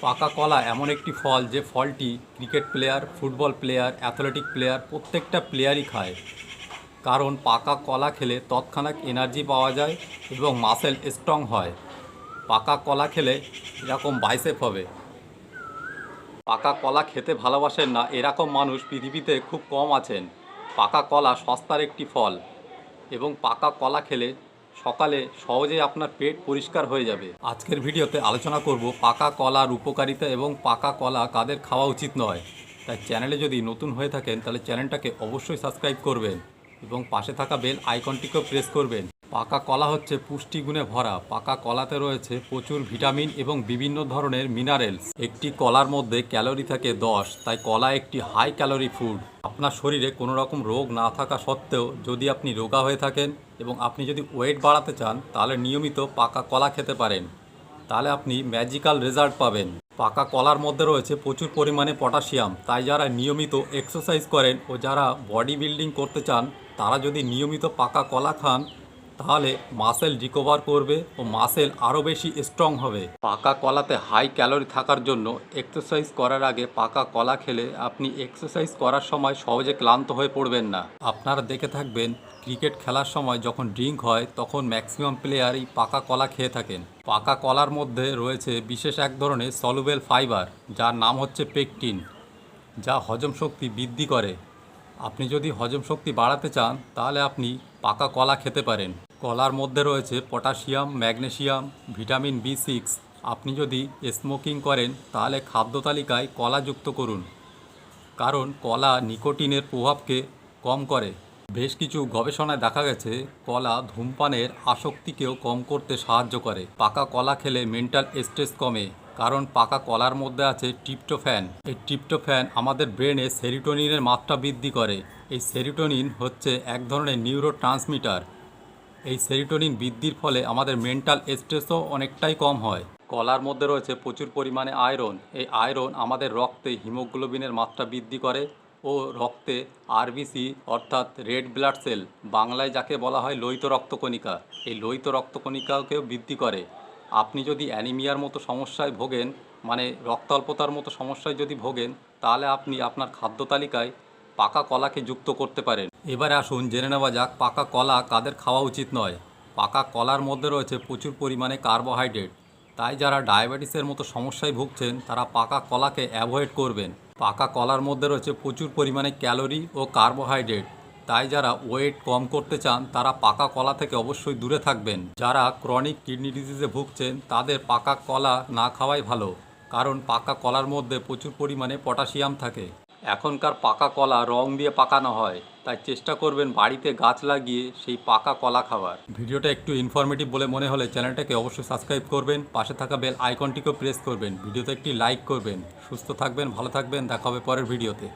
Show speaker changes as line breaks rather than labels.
পাকা কলা এমন একটি ফল যে ফলটি cricket player, football player, athletic player প্রত্যেকটা প্লেয়ারই খায়। কারণ পাকা কলা খেলে তৎক্ষণাৎ এনার্জি পাওয়া যায় এবং মাসেল স্ট্রং হয়। পাকা কলা খেলে এরকম বাইসেপ হবে। পাকা কলা খেতে ভালোবাসেন না এরকম মানুষ পৃথিবীতে খুব কম আছেন। পাকা কলা সস্তার একটি ফল এবং পাকা কলা খেলে সকালে সহজে আপনার পেট পরিষ্কার হয়ে যাবে। আজকের ভিডিওতে আলোচনা করব পাকা কলার উপকারিতা এবং পাকা কলা কাদের খাওয়া উচিত নয়। তাই চ্যানেলে যদি নতুন হয়ে থাকেন, তাহলে চ্যানেলটাকে অবশ্যই সাবস্ক্রাইব করবেন এবং পাশে থাকা বেল আইকনটিকেও প্রেস করবেন। পাকা কলা হচ্ছে পুষ্টিগুণে ভরা। পাকা কলাতে রয়েছে প্রচুর ভিটামিন এবং বিভিন্ন ধরনের মিনারেলস। একটি কলার মধ্যে ক্যালোরি থাকে দশ, তাই কলা একটি হাই ক্যালোরি ফুড। আপনার শরীরে কোনো রকম রোগ না থাকা সত্ত্বেও যদি আপনি রোগা হয়ে থাকেন এবং আপনি যদি ওয়েট বাড়াতে চান, তাহলে নিয়মিত পাকা কলা খেতে পারেন। তাহলে আপনি ম্যাজিক্যাল রেজাল্ট পাবেন। পাকা কলার মধ্যে রয়েছে প্রচুর পরিমাণে পটাশিয়াম। তাই যারা নিয়মিত এক্সারসাইজ করেন ও যারা বডি বিল্ডিং করতে চান, তারা যদি নিয়মিত পাকা কলা খান তাহলে মাসেল রিকভার করবে ও মাসেল আরও বেশি স্ট্রং হবে। পাকা কলাতে হাই ক্যালোরি থাকার জন্য এক্সারসাইজ করার আগে পাকা কলা খেলে আপনি এক্সারসাইজ করার সময় সহজে ক্লান্ত হয়ে পড়বেন না। আপনারা দেখে থাকবেন ক্রিকেট খেলার সময় যখন ড্রিঙ্ক হয়, তখন ম্যাক্সিমাম প্লেয়ারই পাকা কলা খেয়ে থাকেন। পাকা কলার মধ্যে রয়েছে বিশেষ এক ধরনের সলুবেল ফাইবার যার নাম হচ্ছে পেকটিন যা হজম শক্তি বৃদ্ধি করে। আপনি যদি হজম শক্তি বাড়াতে চান, তাহলে আপনি পাকা কলা খেতে পারেন। কলার মধ্যে রয়েছে potassium, magnesium, vitamin B six. আপনি যদি স্মোকিং করেন, তাহলে খাদ্য তালিকায় কলা যুক্ত করুন। কারণ কলা নিকোটিনের প্রভাবকে কম করে। বেশ কিছু গবেষণায় দেখা গেছে, কলা ধূমপানের আসক্তিকেও কম করতে সাহায্য করে। পাকা কলা খেলে মেন্টাল স্ট্রেস কমে, কারণ পাকা কলার মধ্যে আছে ট্রিপ্টোফ্যান। এই ট্রিপ্টোফ্যান আমাদের ব্রেনে সেরিটোনিনের মাত্রা বৃদ্ধি করে। এই সেরিটোনিন হচ্ছে এক ধরনের নিউরো ট্রান্সমিটার এই সেরিটোনিন বৃদ্ধির ফলে আমাদের মেন্টাল স্ট্রেসও অনেকটাই কম হয়। কলার মধ্যে রয়েছে প্রচুর পরিমাণে আয়রন। এই আয়রন আমাদের রক্তে হিমোগ্লোবিনের মাত্রা বৃদ্ধি করে ও রক্তে আরবিসি অর্থাৎ রেড ব্লাড সেল, বাংলায় যাকে বলা হয় লোহিত রক্তকণিকা, এই লোহিত রক্তকণিকাকেও বৃদ্ধি করে। আপনি যদি অ্যানিমিয়ার মতো সমস্যায় ভোগেন মানে রক্তাল্পতার মতো সমস্যায় যদি ভোগেন, তাহলে আপনি আপনার খাদ্য তালিকায় পাকা কলাকে যুক্ত করতে পারেন। এবারে আসুন, জেনে নেওয়া যাক পাকা কলা কাদের খাওয়া উচিত নয়। পাকা কলার মধ্যে রয়েছে প্রচুর পরিমাণে কার্বোহাইড্রেট। তাই যারা ডায়াবেটিসের মতো সমস্যায় ভুগছেন, তারা পাকা কলাকে অ্যাভয়েড করবেন। পাকা কলার মধ্যে রয়েছে প্রচুর পরিমাণে ক্যালোরি ও কার্বোহাইড্রেট। তাই যারা ওয়েট কম করতে চান, তারা পাকা কলা থেকে অবশ্যই দূরে থাকবেন। যারা ক্রনিক কিডনি ডিজিজে ভুগছেন, তাদের পাকা কলা না খাওয়াই ভালো, কারণ পাকা কলার মধ্যে প্রচুর পরিমাণে পটাশিয়াম থাকে। এখনকার পাকা কলা রং দিয়ে পাকানো হয়, তাই চেষ্টা করবেন বাড়িতে গাছ লাগিয়ে সেই পাকা কলা খাবার ভিডিওটা একটু ইনফরমেটিভ বলে মনে হলে চ্যানেলটাকে অবশ্যই সাবস্ক্রাইব করবেন, পাশে থাকা বেল আইকনটিকেও প্রেস করবেন, ভিডিওতে একটি লাইক করবেন। সুস্থ থাকবেন, ভালো থাকবেন, দেখা হবে পরের ভিডিওতে